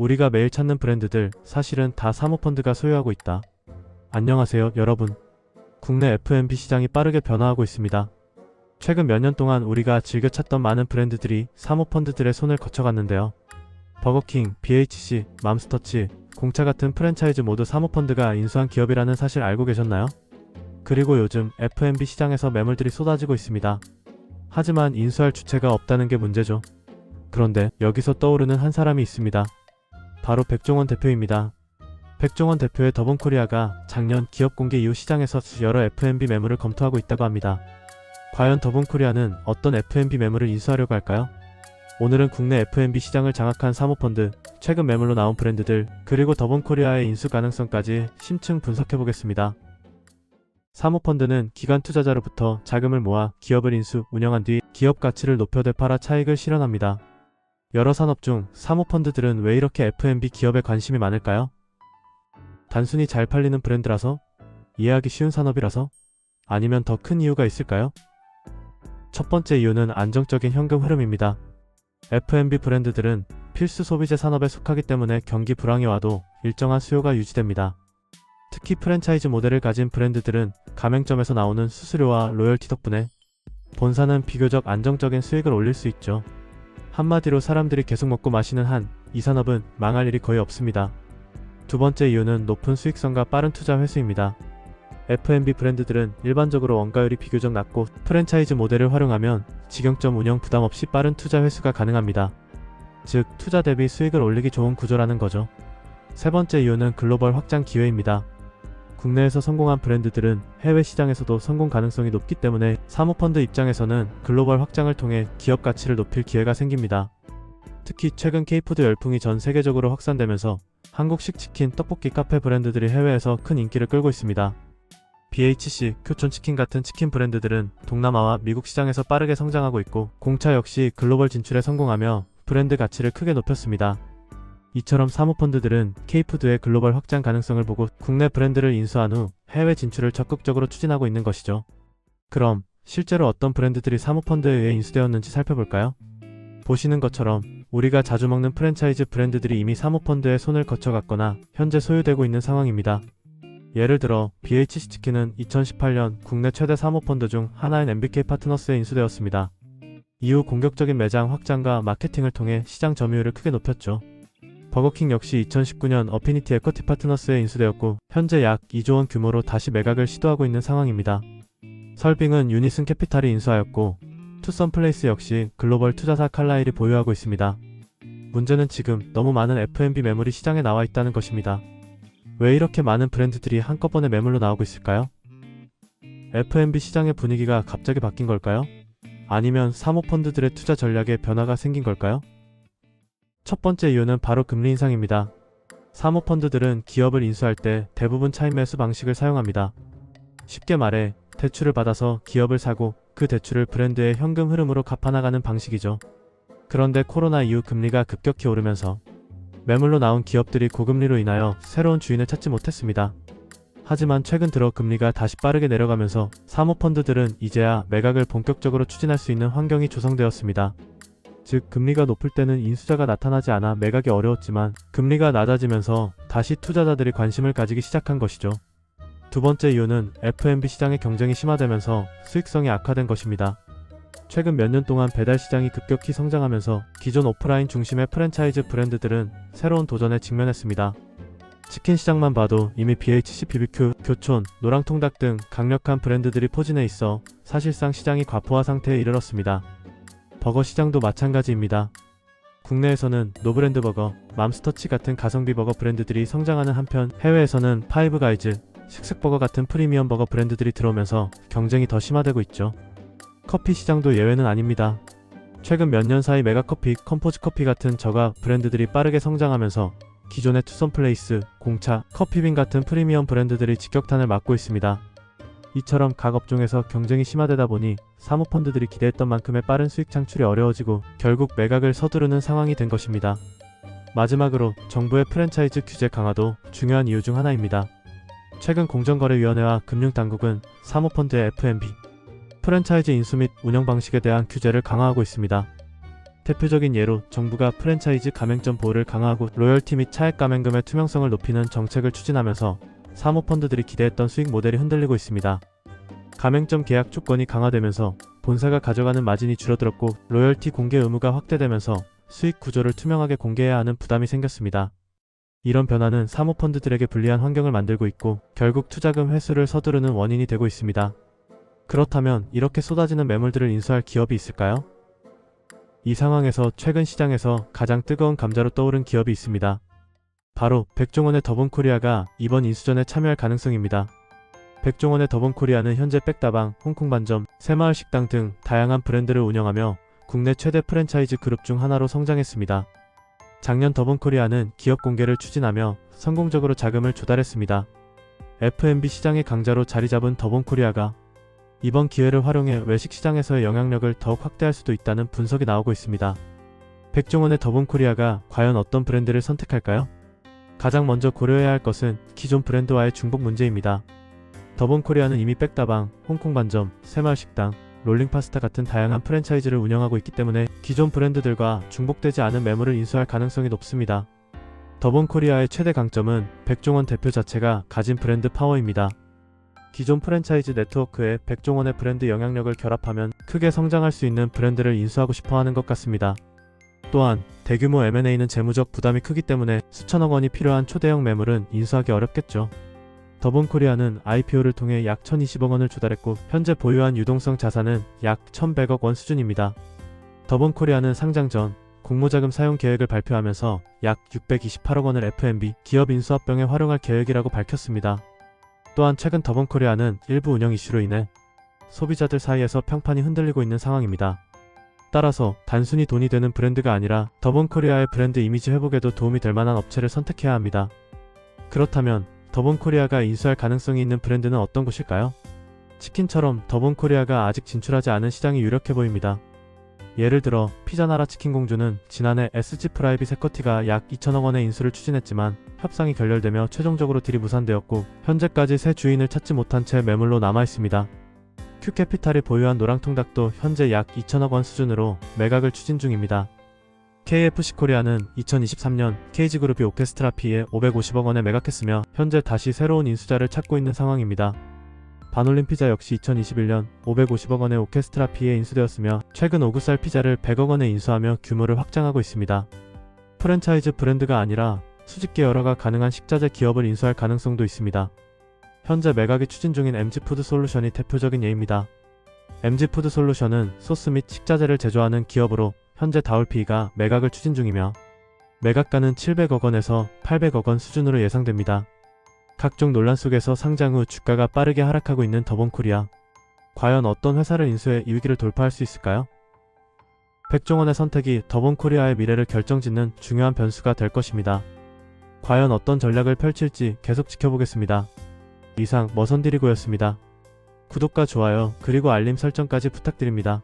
우리가 매일 찾는 브랜드들 사실은 다 사모펀드가 소유하고 있다. 안녕하세요, 여러분. 국내 F&B 시장이 빠르게 변화하고 있습니다. 최근 몇 년 동안 우리가 즐겨 찾던 많은 브랜드들이 사모펀드들의 손을 거쳐갔는데요. 버거킹, BHC, 맘스터치, 공차 같은 프랜차이즈 모두 사모펀드가 인수한 기업이라는 사실 알고 계셨나요? 그리고 요즘 F&B 시장에서 매물들이 쏟아지고 있습니다. 하지만 인수할 주체가 없다는 게 문제죠. 그런데 여기서 떠오르는 한 사람이 있습니다. 바로 백종원 대표입니다. 백종원 대표의 더본코리아가 작년 기업 공개 이후 시장에서 여러 F&B 매물을 검토하고 있다고 합니다. 과연 더본코리아는 어떤 F&B 매물을 인수하려고 할까요? 오늘은 국내 F&B 시장을 장악한 사모펀드, 최근 매물로 나온 브랜드들, 그리고 더본코리아의 인수 가능성까지 심층 분석해보겠습니다. 사모펀드는 기관 투자자로부터 자금을 모아 기업을 인수, 운영한 뒤 기업 가치를 높여 되 팔아 차익을 실현합니다. 여러 산업 중 사모펀드들은 왜 이렇게 F&B 기업에 관심이 많을까요? 단순히 잘 팔리는 브랜드라서? 이해하기 쉬운 산업이라서? 아니면 더 큰 이유가 있을까요? 첫 번째 이유는 안정적인 현금 흐름입니다. F&B 브랜드들은 필수 소비재 산업에 속하기 때문에 경기 불황이 와도 일정한 수요가 유지됩니다. 특히 프랜차이즈 모델을 가진 브랜드들은 가맹점에서 나오는 수수료와 로열티 덕분에 본사는 비교적 안정적인 수익을 올릴 수 있죠. 한마디로 사람들이 계속 먹고 마시는 한 이 산업은 망할 일이 거의 없습니다. 두 번째 이유는 높은 수익성과 빠른 투자 회수입니다. F&B 브랜드들은 일반적으로 원가율이 비교적 낮고 프랜차이즈 모델을 활용하면 직영점 운영 부담 없이 빠른 투자 회수가 가능합니다. 즉, 투자 대비 수익을 올리기 좋은 구조라는 거죠. 세 번째 이유는 글로벌 확장 기회입니다. 국내에서 성공한 브랜드들은 해외 시장에서도 성공 가능성이 높기 때문에 사모펀드 입장에서는 글로벌 확장을 통해 기업 가치를 높일 기회가 생깁니다. 특히 최근 K푸드 열풍이 전 세계적으로 확산되면서 한국식 치킨, 떡볶이 카페 브랜드들이 해외에서 큰 인기를 끌고 있습니다. BHC, 교촌치킨 같은 치킨 브랜드들은 동남아와 미국 시장에서 빠르게 성장하고 있고 공차 역시 글로벌 진출에 성공하며 브랜드 가치를 크게 높였습니다. 이처럼 사모펀드들은 K푸드의 글로벌 확장 가능성을 보고 국내 브랜드를 인수한 후 해외 진출을 적극적으로 추진하고 있는 것이죠. 그럼 실제로 어떤 브랜드들이 사모펀드에 의해 인수되었는지 살펴볼까요? 보시는 것처럼 우리가 자주 먹는 프랜차이즈 브랜드들이 이미 사모펀드의 손을 거쳐갔거나 현재 소유되고 있는 상황입니다. 예를 들어 BHC 치킨은 2018년 국내 최대 사모펀드 중 하나인 MBK 파트너스에 인수되었습니다. 이후 공격적인 매장 확장과 마케팅을 통해 시장 점유율을 크게 높였죠. 버거킹 역시 2019년 어피니티 에쿼티 파트너스에 인수되었고 현재 약 2조 원 규모로 다시 매각을 시도하고 있는 상황입니다. 설빙은 유니슨 캐피탈이 인수하였고 투썸 플레이스 역시 글로벌 투자사 칼라일이 보유하고 있습니다. 문제는 지금 너무 많은 F&B 매물이 시장에 나와 있다는 것입니다. 왜 이렇게 많은 브랜드들이 한꺼번에 매물로 나오고 있을까요? F&B 시장의 분위기가 갑자기 바뀐 걸까요? 아니면 사모펀드들의 투자 전략에 변화가 생긴 걸까요? 첫 번째 이유는 바로 금리 인상입니다. 사모펀드들은 기업을 인수할 때 대부분 차익 매수 방식을 사용합니다. 쉽게 말해 대출을 받아서 기업을 사고 그 대출을 브랜드의 현금 흐름으로 갚아나가는 방식이죠. 그런데 코로나 이후 금리가 급격히 오르면서 매물로 나온 기업들이 고금리로 인하여 새로운 주인을 찾지 못했습니다. 하지만 최근 들어 금리가 다시 빠르게 내려가면서 사모펀드들은 이제야 매각을 본격적으로 추진할 수 있는 환경이 조성되었습니다. 즉 금리가 높을 때는 인수자가 나타나지 않아 매각이 어려웠지만 금리가 낮아지면서 다시 투자자들이 관심을 가지기 시작한 것이죠. 두 번째 이유는 F&B 시장의 경쟁이 심화되면서 수익성이 악화된 것입니다. 최근 몇 년 동안 배달 시장이 급격히 성장하면서 기존 오프라인 중심의 프랜차이즈 브랜드들은 새로운 도전에 직면했습니다. 치킨 시장만 봐도 이미 BHC, BBQ, 교촌, 노랑통닭 등 강력한 브랜드들이 포진해 있어 사실상 시장이 과포화 상태에 이르렀습니다. 버거 시장도 마찬가지입니다. 국내에서는 노브랜드 버거, 맘스터치 같은 가성비 버거 브랜드들이 성장하는 한편 해외에서는 파이브가이즈, 식색버거 같은 프리미엄 버거 브랜드들이 들어오면서 경쟁이 더 심화되고 있죠. 커피 시장도 예외는 아닙니다. 최근 몇 년 사이 메가커피, 컴포즈 커피 같은 저가 브랜드들이 빠르게 성장하면서 기존의 투썸플레이스, 공차, 커피빈 같은 프리미엄 브랜드들이 직격탄을 맞고 있습니다. 이처럼 각 업종에서 경쟁이 심화되다 보니 사모펀드들이 기대했던 만큼의 빠른 수익 창출이 어려워지고 결국 매각을 서두르는 상황이 된 것입니다. 마지막으로 정부의 프랜차이즈 규제 강화도 중요한 이유 중 하나입니다. 최근 공정거래위원회와 금융당국은 사모펀드의 F&B, 프랜차이즈 인수 및 운영 방식에 대한 규제를 강화하고 있습니다. 대표적인 예로 정부가 프랜차이즈 가맹점 보호를 강화하고 로열티 및 차액 가맹금의 투명성을 높이는 정책을 추진하면서 사모펀드들이 기대했던 수익 모델이 흔들리고 있습니다. 가맹점 계약 조건이 강화되면서 본사가 가져가는 마진이 줄어들었고 로열티 공개 의무가 확대되면서 수익 구조를 투명하게 공개해야 하는 부담이 생겼습니다. 이런 변화는 사모펀드들에게 불리한 환경을 만들고 있고 결국 투자금 회수를 서두르는 원인이 되고 있습니다. 그렇다면 이렇게 쏟아지는 매물들을 인수할 기업이 있을까요? 이 상황에서 최근 시장에서 가장 뜨거운 감자로 떠오른 기업이 있습니다. 바로 백종원의 더본코리아가 이번 인수전에 참여할 가능성입니다. 백종원의 더본코리아는 현재 백다방, 홍콩반점, 새마을 식당 등 다양한 브랜드를 운영하며 국내 최대 프랜차이즈 그룹 중 하나로 성장했습니다. 작년 더본코리아는 기업 공개를 추진하며 성공적으로 자금을 조달했습니다. F&B 시장의 강자로 자리 잡은 더본코리아가 이번 기회를 활용해 외식 시장에서의 영향력을 더욱 확대할 수도 있다는 분석이 나오고 있습니다. 백종원의 더본코리아가 과연 어떤 브랜드를 선택할까요? 가장 먼저 고려해야 할 것은 기존 브랜드와의 중복 문제입니다. 더본 코리아는 이미 백다방, 홍콩 반점, 새마을 식당, 롤링 파스타 같은 다양한 프랜차이즈를 운영하고 있기 때문에 기존 브랜드들과 중복되지 않은 매물을 인수할 가능성이 높습니다. 더본 코리아의 최대 강점은 백종원 대표 자체가 가진 브랜드 파워입니다. 기존 프랜차이즈 네트워크에 백종원의 브랜드 영향력을 결합하면 크게 성장할 수 있는 브랜드를 인수하고 싶어 하는 것 같습니다. 또한 대규모 M&A는 재무적 부담이 크기 때문에 수천억 원이 필요한 초대형 매물은 인수하기 어렵겠죠. 더본코리아는 IPO를 통해 약 1020억 원을 조달했고 현재 보유한 유동성 자산은 약 1100억 원 수준입니다. 더본코리아는 상장 전 공모자금 사용 계획을 발표하면서 약 628억 원을 F&B 기업 인수합병에 활용할 계획이라고 밝혔습니다. 또한 최근 더본코리아는 일부 운영 이슈로 인해 소비자들 사이에서 평판이 흔들리고 있는 상황입니다. 따라서 단순히 돈이 되는 브랜드가 아니라 더본코리아의 브랜드 이미지 회복에도 도움이 될 만한 업체를 선택해야 합니다. 그렇다면 더본코리아가 인수할 가능성이 있는 브랜드는 어떤 곳일까요? 치킨처럼 더본코리아가 아직 진출하지 않은 시장이 유력해 보입니다. 예를 들어 피자나라 치킨공주는 지난해 SG 프라이빗 세커티가 약 2천억 원의 인수를 추진했지만 협상이 결렬되며 최종적으로 딜이 무산되었고 현재까지 새 주인을 찾지 못한 채 매물로 남아 있습니다. 큐캐피탈이 보유한 노랑통닭도 현재 약 2천억 원 수준으로 매각을 추진 중입니다. KFC 코리아는 2023년 KG그룹이 오케스트라 P에 550억 원에 매각했으며 현재 다시 새로운 인수자를 찾고 있는 상황입니다. 반올림 피자 역시 2021년 550억 원의 오케스트라 P에 인수되었으며 최근 오그살 피자를 100억 원에 인수하며 규모를 확장하고 있습니다. 프랜차이즈 브랜드가 아니라 수직 계열화가 가능한 식자재 기업을 인수할 가능성도 있습니다. 현재 매각이 추진 중인 MG푸드 솔루션이 대표적인 예입니다. MG푸드 솔루션은 소스 및 식자재를 제조하는 기업으로 현재 다울피가 매각을 추진 중이며 매각가는 700억 원에서 800억 원 수준으로 예상됩니다. 각종 논란 속에서 상장 후 주가가 빠르게 하락하고 있는 더본코리아. 과연 어떤 회사를 인수해 이 위기를 돌파할 수 있을까요? 백종원의 선택이 더본코리아의 미래를 결정짓는 중요한 변수가 될 것입니다. 과연 어떤 전략을 펼칠지 계속 지켜보겠습니다. 이상 머선디리고였습니다. 구독과 좋아요 그리고 알림 설정까지 부탁드립니다.